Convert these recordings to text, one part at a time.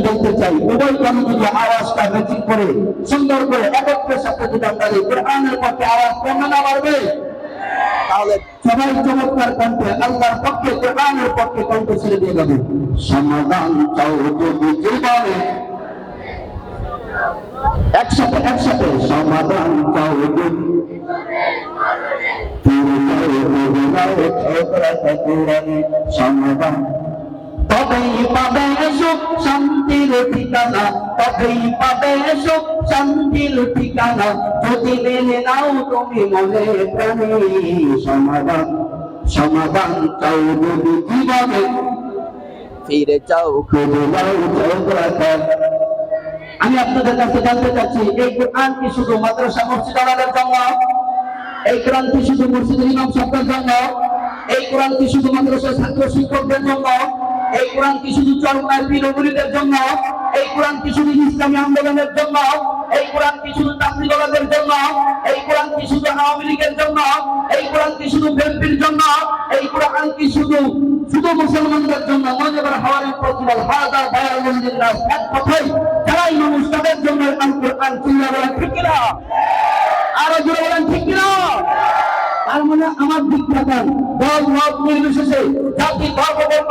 আমি বলতে চাই, উভয় যদি আওয়াজটা ম্যাচিং করে, সুন্দর করে একত্রের সাথে যদি আমরা কোরআনের পক্ষে আওয়াজ কমে বাড়বে? তাহলে সবাই চমৎকার কণ্ঠে, আল্লাহর পক্ষে, কোরআনের পক্ষে কণ্ঠ ছেড়ে দিয়ে যাবে। সমাধান চাও যদি জীবনে। একসাথে একসাথে। সমাধান চাও সমাধান ফিরে চাও আমি আপনাদের কাছে জানতে চাচ্ছি, এই কোরআন কি শুধু মাদ্রাসা মসজিদ আলাদের জন্য? এই কোরআন কি শুধু মসজিদের ইমাম সাহেবের জন্য? এই কোরআন কি শুধু মাদ্রাসা ছাত্র শিক্ষকদের জন্য? এই কোরআন কি শুধু চরমায়ের পীরগুলিদের জন্য? এই কোরআন কি শুধু ইসলামী আন্দোলনের জন্য? এই কোরআন কি শুধু তাবলিগদের জন্য? এই কোরআন কি শুধু আওয়ামী লীগের জন্য? এই কোরআন কি শুধু বিএনপির জন্য? এই কোরআন কি শুধু শুধু মুসলমানদের জন্য? মজাবার হওয়ার প্রতিবাদ, হাজার বায়ানুল লিল্লাহ এক কথাই, যারাই মানুষ তাদের জন্য আল কোরআন চিল্লা বলেন ঠিক কিনা? আরও জোরে বলেন, ঠিক কিনা? তার মানে আমার থাকান দল মত নির্বিশেষে জাতি ধর্ম বর্ণ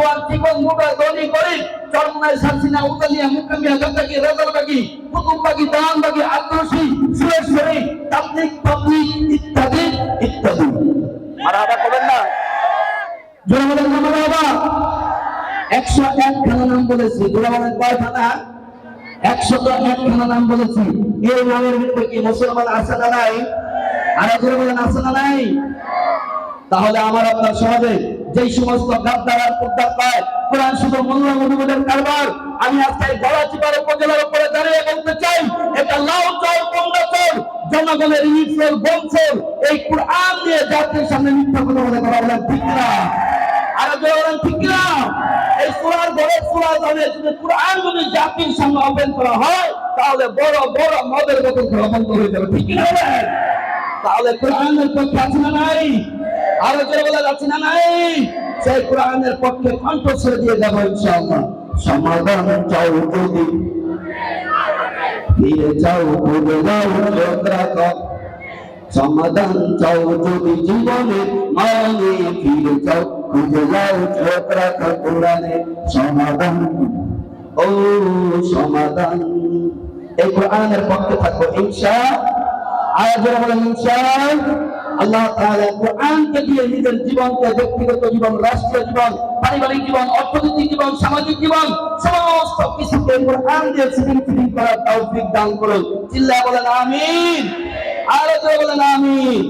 জোয়ান জীবন মোটা ধনী গরিব চরমনায় সালসিনা উতালিয়া মুকামিয়া গন্দাকি রেজালবাগি কুতুববাগি দানবাগি আক্রোশী সুরেশ্বরী তাবলিক পাবলিক ইত্যাদি ইত্যাদি। মারাবা করবেন না? জোরে বলেন না মারাবা একশো এক খানা নাম বলেছি জোরে বলেন কয় খানা? একশত এক খানা নাম বলেছি। এই নামের ভিতরে কি মুসলমান আছে না নাই? আর জোরে বলেন আছে না নাই? তাহলে আমার আপনার সমাজে যেই সমস্ত গাদ্দার আর পায়, কোরআন শুধু মোল্লা মধুমদের কারবার, আমি আজকে গলা চিপার উপজেলার উপরে দাঁড়িয়ে বলতে চাই, এটা লাউ চল কমলা জনগণের এই কোরআন নিয়ে জাতির সামনে মিথ্যা কথা বলে কথা বলেন, ঠিক না আর বলেন, ঠিক না এই সুরার বড় সুরা জানে যদি কোরআন যদি জাতির সামনে ওপেন করা হয়, তাহলে বড় বড় মদের খাওয়া বন্ধ হয়ে যাবে, ঠিক না তাহলে কোরআনের পক্ষে আছে না নাই? আরও জোরে বলা যাচ্ছে না, নাই। সেই কোরআনের পক্ষে কণ্ঠ ছেড়ে দিয়ে যাব ইনশাআল্লাহ। সমাধান চাও যদি। ফিরে যাও খুঁজে যাও রাখো সমাধান চাও যদি জীবনে মানে ফিরে যাও খুঁজে যাও চোখ রাখো কোরআনে। সমাধান। ও সমাধান। এই কোরআনের পক্ষে থাকো ইনশা। আয়াত বলেন ইনশা। আল্লাহ কোরআনকে দিয়ে নিজের জীবনকে, ব্যক্তিগত জীবন, রাষ্ট্রীয় জীবন, পারিবারিক জীবন, অর্থনৈতিক জীবন, সামাজিক জীবন, সমস্ত কিছুকে কোরআন দিয়ে করার দান করুন। চিল্লা বলেন, আমিন। আরও বলেন, আমিন।